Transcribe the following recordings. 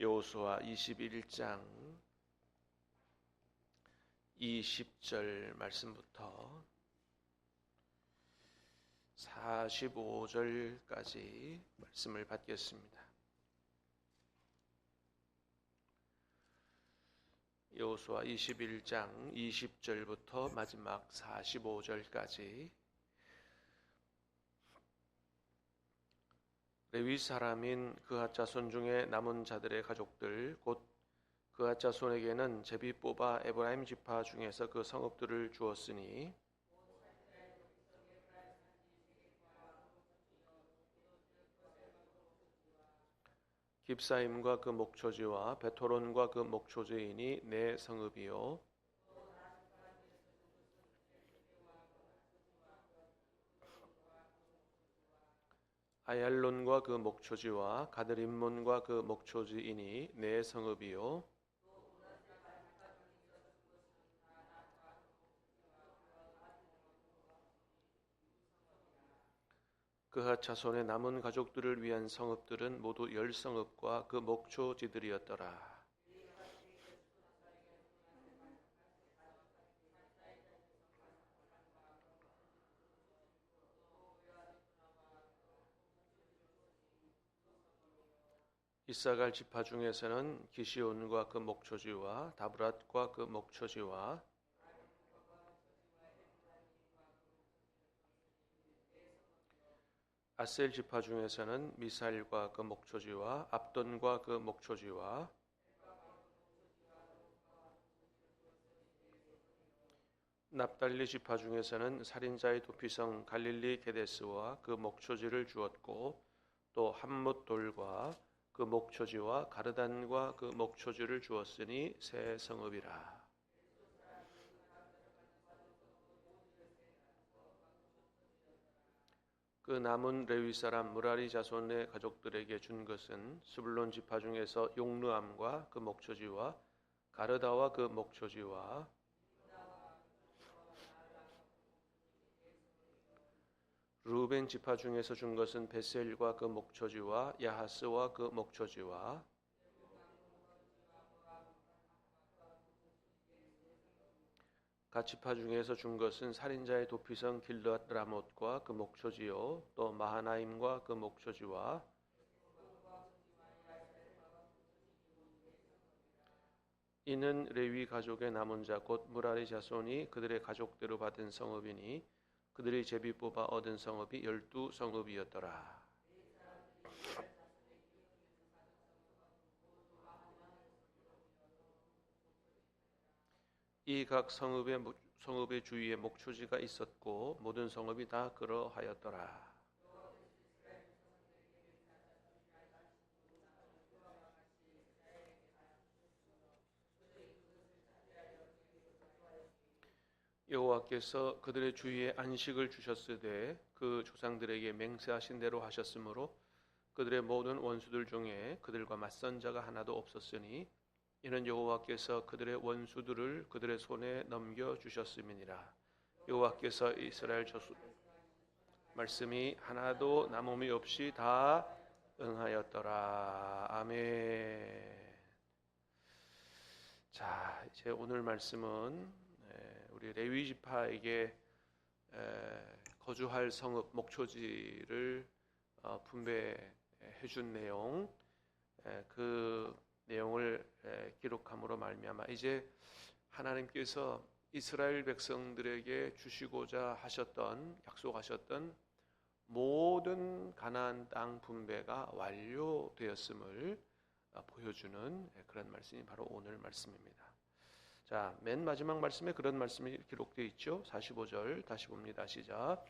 여호수아 21장 20절 말씀부터 45절까지 말씀을 받겠습니다. 여호수아 21장 20절부터 마지막 45절까지 레위 사람인 그하 자손 중에 남은 자들의 가족들 곧 그하 자손에게는 제비 뽑아 에브라임 지파 중에서 그 성읍들을 주었으니 깁사임과 그 목초지와 베토론과 그 목초지인이 내 성읍이요 아얄론과 그 목초지와 가드림몬과 그 목초지이니 내 성읍이요 그하 자손의 남은 가족들을 위한 성읍들은 모두 열 성읍과 그 목초지들이었더라. 이사갈 지파 중에서는 기시온과 그 목초지와 다브랏과 그 목초지와 아셀 지파 중에서는 미사일과 그 목초지와 압돈과 그 목초지와 납달리 지파 중에서는 살인자의 도피성 갈릴리 게데스와 그 목초지를 주었고 또 함뭇 돌과 그 목초지와 가르단과 그 목초지를 주었으니 새 성읍이라. 그 남은 레위 사람 무라리 자손의 가족들에게 준 것은 스불론 지파 중에서 용르암과 그 목초지와 가르다와 그 목초지와 루벤 지파 중에서 준 것은 베셀과 그 목초지와 야하스와 그 목초지와 가치파 중에서 준 것은 살인자의 도피성 길르앗 라못과 그 목초지요 또 마하나임과 그 목초지와 이는 레위 가족의 남은 자 곧 무라리 자손이 그들의 가족대로 받은 성읍이니 그들이 제비 뽑아 얻은 성읍이 열두 성읍이었더라. 이 각 성읍의 성읍의 주위에 목초지가 있었고 모든 성읍이 다 그러하였더라. 여호와께서 그들의 주위에 안식을 주셨으되 그 조상들에게 맹세하신 대로 하셨으므로 그들의 모든 원수들 중에 그들과 맞선 자가 하나도 없었으니 이는 여호와께서 그들의 원수들을 그들의 손에 넘겨 주셨음이니라. 여호와께서 이스라엘 저수 말씀이 하나도 남음이 없이 다 응하였더라. 아멘. 자, 이제 오늘 말씀은 우리 레위 지파에게 거주할 성읍 목초지를 어, 분배해 준 내용 그 내용을 기록함으로 말미암아 이제 하나님께서 이스라엘 백성들에게 주시고자 하셨던 약속하셨던 모든 가나안 땅 분배가 완료되었음을 어, 보여주는 그런 말씀이 바로 오늘 말씀입니다. 자, 맨 마지막 말씀에 그런 말씀이 기록되어 있죠. 45절 다시 봅니다. 시작.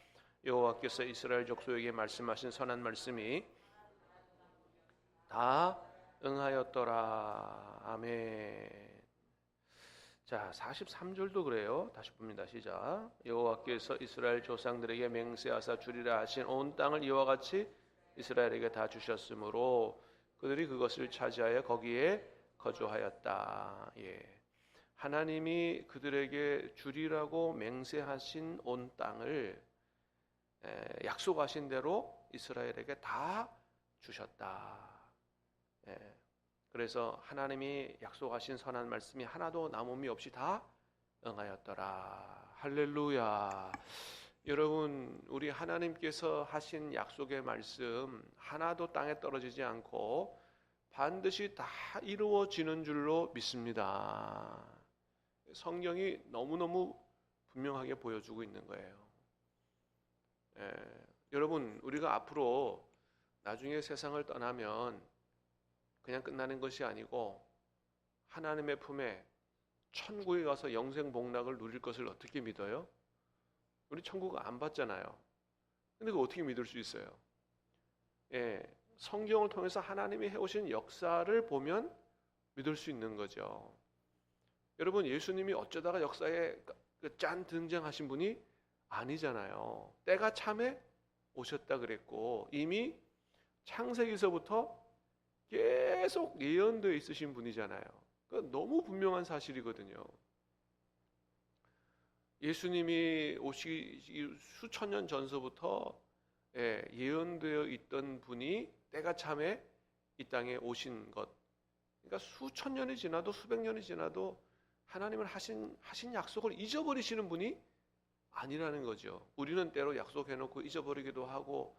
여호와께서 이스라엘 족속에게 말씀하신 선한 말씀이 다 응하였더라. 아멘. 자, 43절도 그래요. 다시 봅니다. 시작. 여호와께서 이스라엘 조상들에게 맹세하사 주리라 하신 온 땅을 이와 같이 이스라엘에게 다 주셨으므로 그들이 그것을 차지하여 거기에 거주하였다. 예. 하나님이 그들에게 주리라고 맹세하신 온 땅을 약속하신 대로 이스라엘에게 다 주셨다. 그래서 하나님이 약속하신 선한 말씀이 하나도 남음이 없이 다 응하였더라. 할렐루야. 여러분, 우리 하나님께서 하신 약속의 말씀 하나도 땅에 떨어지지 않고 반드시 다 이루어지는 줄로 믿습니다. 성경이 너무너무 분명하게 보여주고 있는 거예요. 예, 여러분, 우리가 앞으로 나중에 세상을 떠나면 그냥 끝나는 것이 아니고 하나님의 품에 천국에 가서 영생 복락을 누릴 것을 어떻게 믿어요? 우리 천국 안 봤잖아요. 근데 그 어떻게 믿을 수 있어요? 예, 성경을 통해서 하나님이 해오신 역사를 보면 믿을 수 있는 거죠. 여러분, 예수님이 어쩌다가 역사에 그 짠 등장하신 분이 아니잖아요. 때가 참에 오셨다 그랬고 이미 창세기서부터 계속 예언되어 있으신 분이잖아요. 그 너무 분명한 사실이거든요. 예수님이 오시기 수천 년 전서부터 예, 예언되어 있던 분이 때가 참에 이 땅에 오신 것. 그러니까 수천 년이 지나도 수백 년이 지나도 하나님을 하신 하신 약속을 잊어버리시는 분이 아니라는 거죠. 우리는 때로 약속해 놓고 잊어버리기도 하고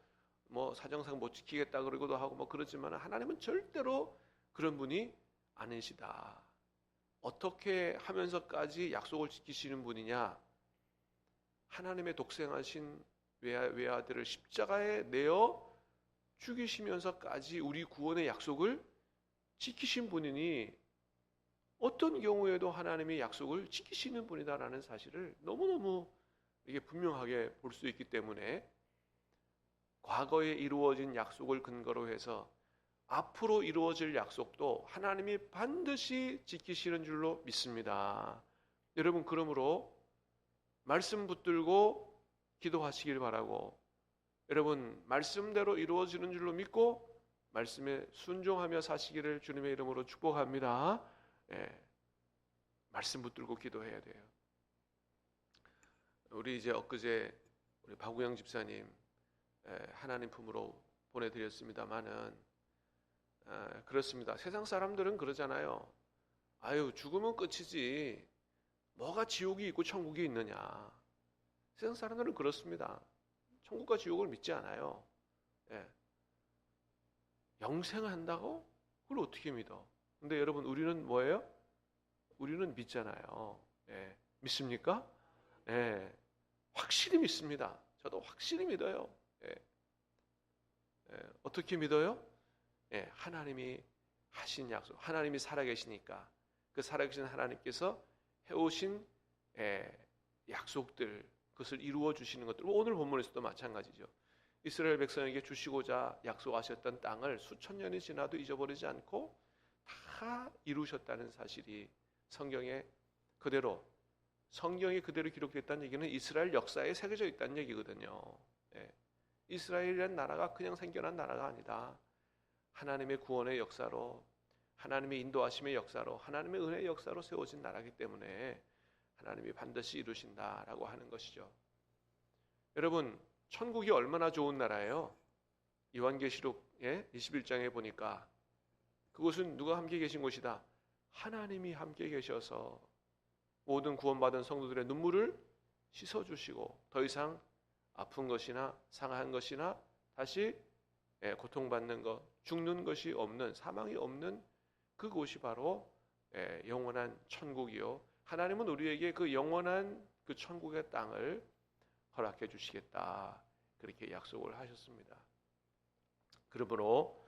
뭐 사정상 못 지키겠다 그러기도 하고 뭐 그렇지만 하나님은 절대로 그런 분이 아니시다. 어떻게 하면서까지 약속을 지키시는 분이냐? 하나님의 독생하신 외아, 외아들을 십자가에 내어 죽이시면서까지 우리 구원의 약속을 지키신 분이니 어떤 경우에도 하나님의 약속을 지키시는 분이다라는 사실을 너무너무 이게 분명하게 볼 수 있기 때문에 과거에 이루어진 약속을 근거로 해서 앞으로 이루어질 약속도 하나님이 반드시 지키시는 줄로 믿습니다. 여러분 그러므로 말씀 붙들고 기도하시길 바라고 여러분 말씀대로 이루어지는 줄로 믿고 말씀에 순종하며 사시기를 주님의 이름으로 축복합니다. 예, 말씀 붙들고 기도해야 돼요. 우리 이제 엊그제 우리 박우영 집사님 예, 하나님 품으로 보내드렸습니다만은 아, 그렇습니다. 세상 사람들은 그러잖아요. 아유 죽으면 끝이지 뭐가 지옥이 있고 천국이 있느냐. 세상 사람들은 그렇습니다. 천국과 지옥을 믿지 않아요. 예. 영생을 한다고? 그걸 어떻게 믿어? 근데 여러분 우리는 뭐예요? 우리는 믿잖아요. 예. 믿습니까? 예. 확실히 믿습니다. 저도 확실히 믿어요. 예. 예. 어떻게 믿어요? 예. 하나님이 하신 약속, 하나님이 살아계시니까 그 살아계신 하나님께서 해오신 예. 약속들 그것을 이루어 주시는 것들 오늘 본문에서도 마찬가지죠. 이스라엘 백성에게 주시고자 약속하셨던 땅을 수천 년이 지나도 잊어버리지 않고 다 이루셨다는 사실이 성경에 그대로 성경이 그대로 기록됐다는 얘기는 이스라엘 역사에 새겨져 있다는 얘기거든요. 예. 이스라엘이라는 나라가 그냥 생겨난 나라가 아니다. 하나님의 구원의 역사로 하나님의 인도하심의 역사로 하나님의 은혜의 역사로 세워진 나라기 때문에 하나님이 반드시 이루신다라고 하는 것이죠. 여러분, 천국이 얼마나 좋은 나라예요? 요한계시록 21장에 보니까 그곳은 누가 함께 계신 곳이다. 하나님이 함께 계셔서 모든 구원받은 성도들의 눈물을 씻어 주시고 더 이상 아픈 것이나 상한 것이나 다시 고통받는 것, 죽는 것이 없는 사망이 없는 그곳이 바로 영원한 천국이요 하나님은 우리에게 그 영원한 그 천국의 땅을 허락해 주시겠다. 그렇게 약속을 하셨습니다. 그러므로 어,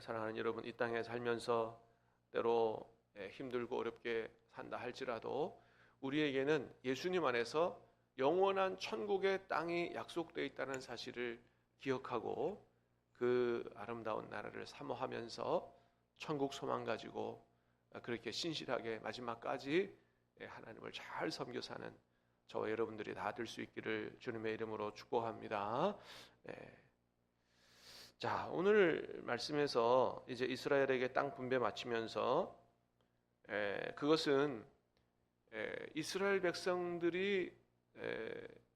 사랑하는 여러분 이 땅에 살면서 때로 힘들고 어렵게 산다 할지라도 우리에게는 예수님 안에서 영원한 천국의 땅이 약속되어 있다는 사실을 기억하고 그 아름다운 나라를 사모하면서 천국 소망 가지고 그렇게 신실하게 마지막까지 예, 하나님을 잘 섬겨 사는 저와 여러분들이 다 될 수 있기를 주님의 이름으로 축복합니다. 예. 자, 오늘 말씀에서 이제 이스라엘에게 땅 분배 마치면서 예, 그것은 이스라엘 백성들이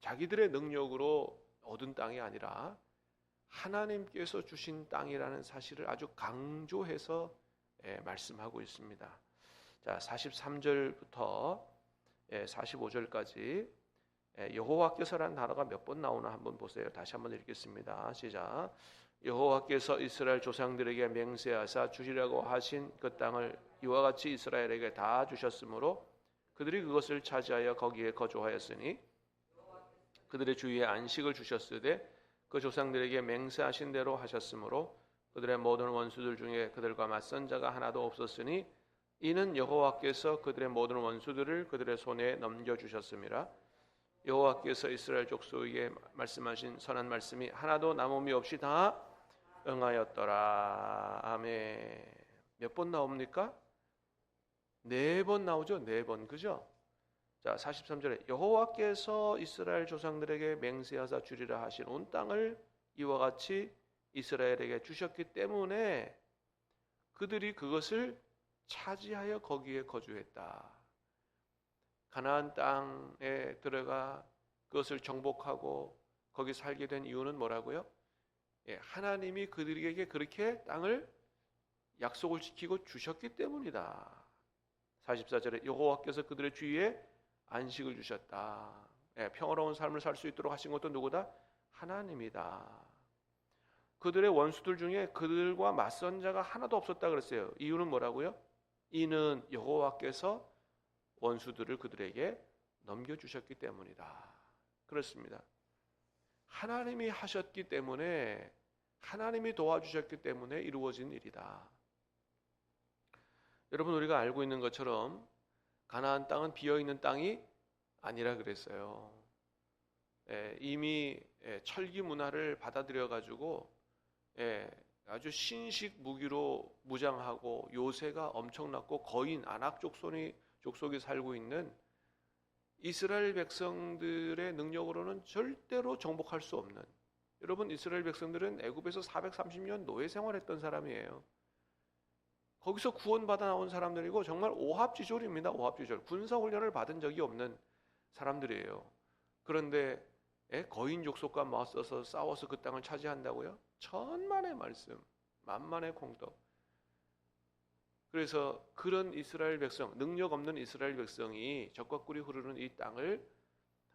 자기들의 능력으로 얻은 땅이 아니라 하나님께서 주신 땅이라는 사실을 아주 강조해서 예, 말씀하고 있습니다. 자, 43절부터 예, 45절까지 예, 여호와께서라는 단어가 몇 번 나오나 한번 보세요. 다시 한번 읽겠습니다. 시작. 여호와께서 이스라엘 조상들에게 맹세하사 주시라고 하신 그 땅을 이와 같이 이스라엘에게 다 주셨으므로 그들이 그것을 차지하여 거기에 거주하였으니 그들의 주위에 안식을 주셨으되 그 조상들에게 맹세하신 대로 하셨으므로 그들의 모든 원수들 중에 그들과 맞선 자가 하나도 없었으니 이는 여호와께서 그들의 모든 원수들을 그들의 손에 넘겨 주셨음이라 여호와께서 이스라엘 족속에게 말씀하신 선한 말씀이 하나도 남음이 없이 다 응하였더라. 아멘. 몇 번 나옵니까? 네 번 나오죠. 네 번. 그죠? 자, 43절에 여호와께서 이스라엘 조상들에게 맹세하사 주리라 하신 온 땅을 이와 같이 이스라엘에게 주셨기 때문에 그들이 그것을 차지하여 거기에 거주했다. 가나안 땅에 들어가 그것을 정복하고 거기 살게 된 이유는 뭐라고요? 예, 하나님이 그들에게 그렇게 땅을 약속을 지키고 주셨기 때문이다. 44절에 여호와께서 그들의 주위에 안식을 주셨다. 예, 평화로운 삶을 살 수 있도록 하신 것도 누구다? 하나님이다. 그들의 원수들 중에 그들과 맞선 자가 하나도 없었다 그랬어요. 이유는 뭐라고요? 이는 여호와께서 원수들을 그들에게 넘겨주셨기 때문이다. 그렇습니다. 하나님이 하셨기 때문에 하나님이 도와주셨기 때문에 이루어진 일이다. 여러분 우리가 알고 있는 것처럼 가나안 땅은 비어 있는 땅이 아니라 그랬어요. 예, 이미 예, 철기 문화를 받아들여 가지고 예, 아주 신식 무기로 무장하고 요새가 엄청났고 거인 안악 족속이 족속이 살고 있는 이스라엘 백성들의 능력으로는 절대로 정복할 수 없는 여러분 이스라엘 백성들은 애굽에서 430년 노예 생활했던 사람이에요. 거기서 구원받아 나온 사람들이고 정말 오합지졸입니다. 오합지졸. 군사 훈련을 받은 적이 없는 사람들이에요. 그런데 거인 족속과 맞서서 싸워서 그 땅을 차지한다고요? 천만의 말씀, 만만의 공덕. 그래서 그런 이스라엘 백성, 능력 없는 이스라엘 백성이 적과 꿀이 흐르는 이 땅을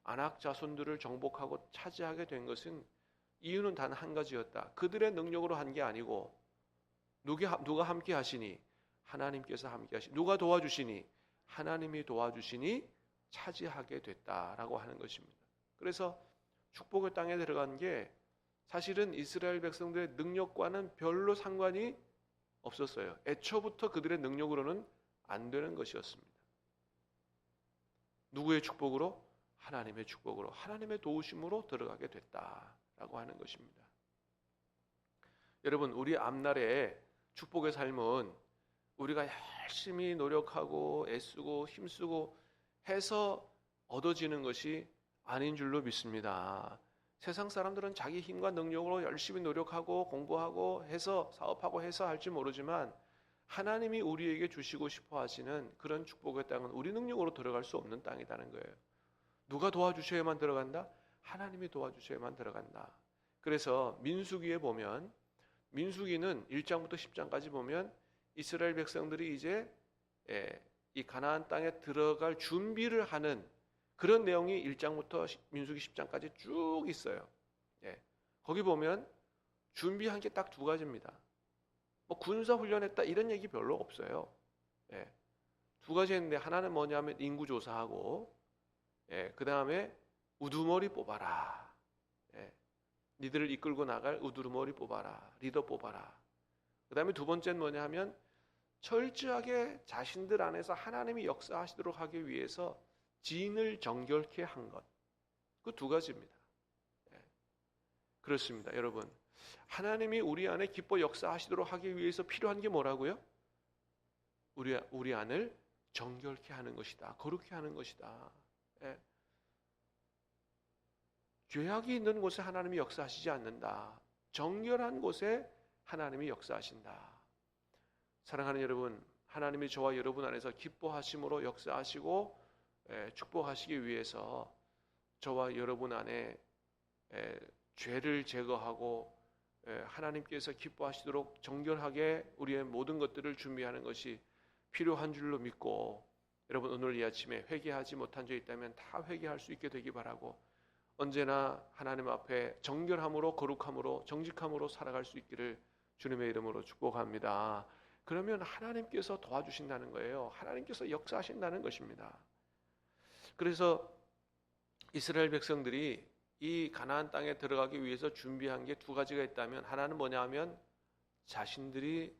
안악 자손들을 정복하고 차지하게 된 것은 이유는 단 한 가지였다. 그들의 능력으로 한 게 아니고 누가 함께 하시니 하나님께서 함께 하시. 누가 도와주시니 하나님이 도와주시니 차지하게 됐다라고 하는 것입니다. 그래서 축복의 땅에 들어간 게 사실은 이스라엘 백성들의 능력과는 별로 상관이 없었어요. 애초부터 그들의 능력으로는 안 되는 것이었습니다. 누구의 축복으로? 하나님의 축복으로, 하나님의 도우심으로 들어가게 됐다라고 하는 것입니다. 여러분, 우리 앞날에 축복의 삶은 우리가 열심히 노력하고 애쓰고 힘쓰고 해서 얻어지는 것이 아닌 줄로 믿습니다. 세상 사람들은 자기 힘과 능력으로 열심히 노력하고 공부하고 해서 사업하고 해서 할지 모르지만 하나님이 우리에게 주시고 싶어 하시는 그런 축복의 땅은 우리 능력으로 들어갈 수 없는 땅이라는 거예요. 누가 도와주셔야만 들어간다? 하나님이 도와주셔야만 들어간다. 그래서 민수기에 보면 민수기는 1장부터 10장까지 보면 이스라엘 백성들이 이제 예, 이 가나안 땅에 들어갈 준비를 하는 그런 내용이 1장부터 민수기 10장까지 쭉 있어요. 예. 거기 보면 준비한 게 딱 두 가지입니다. 뭐 군사 훈련했다 이런 얘기 별로 없어요. 예. 두 가지 했는데 하나는 뭐냐면 인구 조사하고 예. 그 다음에 우두머리 뽑아라. 예. 니들을 이끌고 나갈 우두머리 뽑아라. 리더 뽑아라. 그 다음에 두 번째는 뭐냐 하면 철저하게 자신들 안에서 하나님이 역사하시도록 하기 위해서 진을 정결케 한 것. 그 두 가지입니다. 예. 그렇습니다. 여러분. 하나님이 우리 안에 기뻐 역사하시도록 하기 위해서 필요한 게 뭐라고요? 우리, 우리 안을 정결케 하는 것이다. 거룩케 하는 것이다. 예. 죄악이 있는 곳에 하나님이 역사하시지 않는다. 정결한 곳에 하나님이 역사하신다. 사랑하는 여러분, 하나님이 저와 여러분 안에서 기뻐하심으로 역사하시고 축복하시기 위해서 저와 여러분 안에 죄를 제거하고 에, 하나님께서 기뻐하시도록 정결하게 우리의 모든 것들을 준비하는 것이 필요한 줄로 믿고 여러분 오늘 이 아침에 회개하지 못한 적 있다면 다 회개할 수 있게 되기 바라고 언제나 하나님 앞에 정결함으로 거룩함으로 정직함으로 살아갈 수 있기를 주님의 이름으로 축복합니다. 그러면 하나님께서 도와주신다는 거예요. 하나님께서 역사하신다는 것입니다. 그래서 이스라엘 백성들이 이 가나안 땅에 들어가기 위해서 준비한 게 두 가지가 있다면 하나는 뭐냐면 자신들이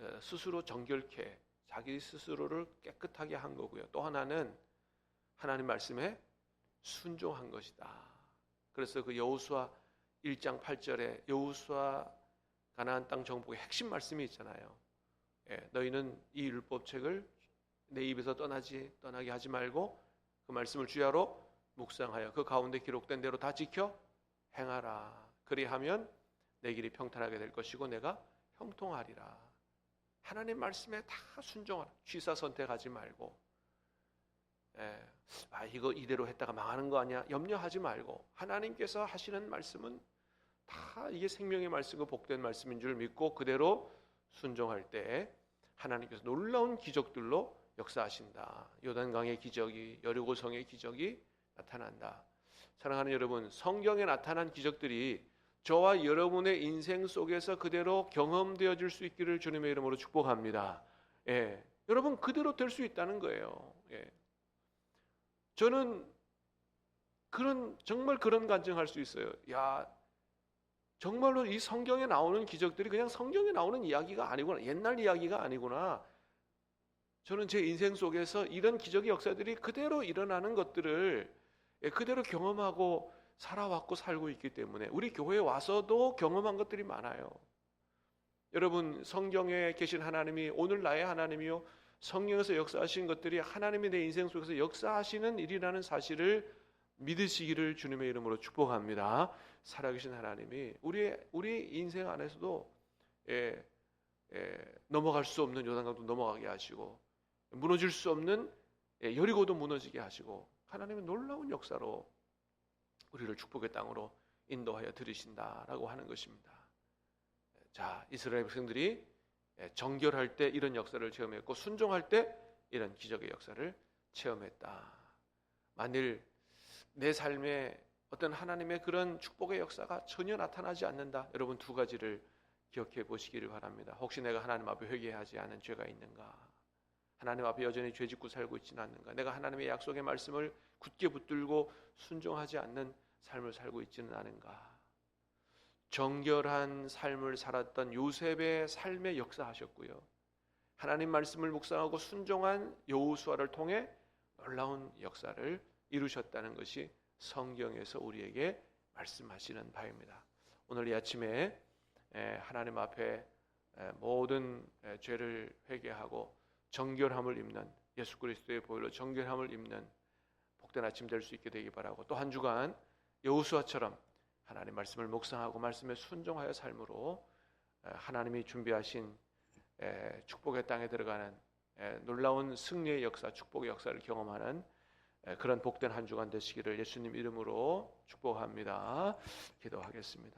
어, 스스로 정결케 자기 스스로를 깨끗하게 한 거고요. 또 하나는 하나님 말씀에 순종한 것이다. 그래서 그 여호수아 1장 8절에 여호수아 가나안 땅 정복의 핵심 말씀이 있잖아요. 예, 너희는 이 율법책을 내 입에서 떠나지 떠나게 하지 말고 그 말씀을 주야로 묵상하여 그 가운데 기록된 대로 다 지켜 행하라. 그리하면 내 길이 평탄하게 될 것이고 내가 형통하리라. 하나님 말씀에 다 순종하라. 취사 선택하지 말고 예, 아 이거 이대로 했다가 망하는 거 아니야? 염려하지 말고 하나님께서 하시는 말씀은 다 이게 생명의 말씀과 복된 말씀인 줄 믿고 그대로 순종할 때 하나님께서 놀라운 기적들로 역사하신다. 요단강의 기적이 여리고성의 기적이 나타난다. 사랑하는 여러분, 성경에 나타난 기적들이 저와 여러분의 인생 속에서 그대로 경험되어질 수 있기를 주님의 이름으로 축복합니다. 예, 여러분 그대로 될 수 있다는 거예요. 예. 저는 그런 정말 그런 간증할 수 있어요. 야, 정말로 이 성경에 나오는 기적들이 그냥 성경에 나오는 이야기가 아니구나. 옛날 이야기가 아니구나. 저는 제 인생 속에서 이런 기적의 역사들이 그대로 일어나는 것들을 예, 그대로 경험하고 살아왔고 살고 있기 때문에 우리 교회에 와서도 경험한 것들이 많아요. 여러분 성경에 계신 하나님이 오늘 나의 하나님이요 성경에서 역사하신 것들이 하나님이 내 인생 속에서 역사하시는 일이라는 사실을 믿으시기를 주님의 이름으로 축복합니다. 살아계신 하나님이 우리 우리 인생 안에서도 예, 예, 넘어갈 수 없는 요단강도 넘어가게 하시고 무너질 수 없는 예, 여리고도 무너지게 하시고 하나님의 놀라운 역사로 우리를 축복의 땅으로 인도하여 들으신다라고 하는 것입니다. 자, 이스라엘 백성들이 예, 정결할 때 이런 역사를 체험했고 순종할 때 이런 기적의 역사를 체험했다. 만일 내 삶에 어떤 하나님의 그런 축복의 역사가 전혀 나타나지 않는다. 여러분 두 가지를 기억해 보시기를 바랍니다. 혹시 내가 하나님 앞에 회개하지 않은 죄가 있는가? 하나님 앞에 여전히 죄짓고 살고 있지는 않는가? 내가 하나님의 약속의 말씀을 굳게 붙들고 순종하지 않는 삶을 살고 있지는 않은가? 정결한 삶을 살았던 요셉의 삶의 역사하셨고요. 하나님 말씀을 묵상하고 순종한 여호수아를 통해 놀라운 역사를 이루셨다는 것이 성경에서 우리에게 말씀하시는 바입니다. 오늘 이 아침에 하나님 앞에 모든 죄를 회개하고 정결함을 입는 예수 그리스도의 보혈로 정결함을 입는 복된 아침 될 수 있게 되기 바라고 또 한 주간 여호수아처럼 하나님 말씀을 묵상하고 말씀에 순종하여 삶으로 하나님이 준비하신 축복의 땅에 들어가는 놀라운 승리의 역사, 축복의 역사를 경험하는 그런 복된 한 주간 되시기를 예수님 이름으로 축복합니다. 기도하겠습니다.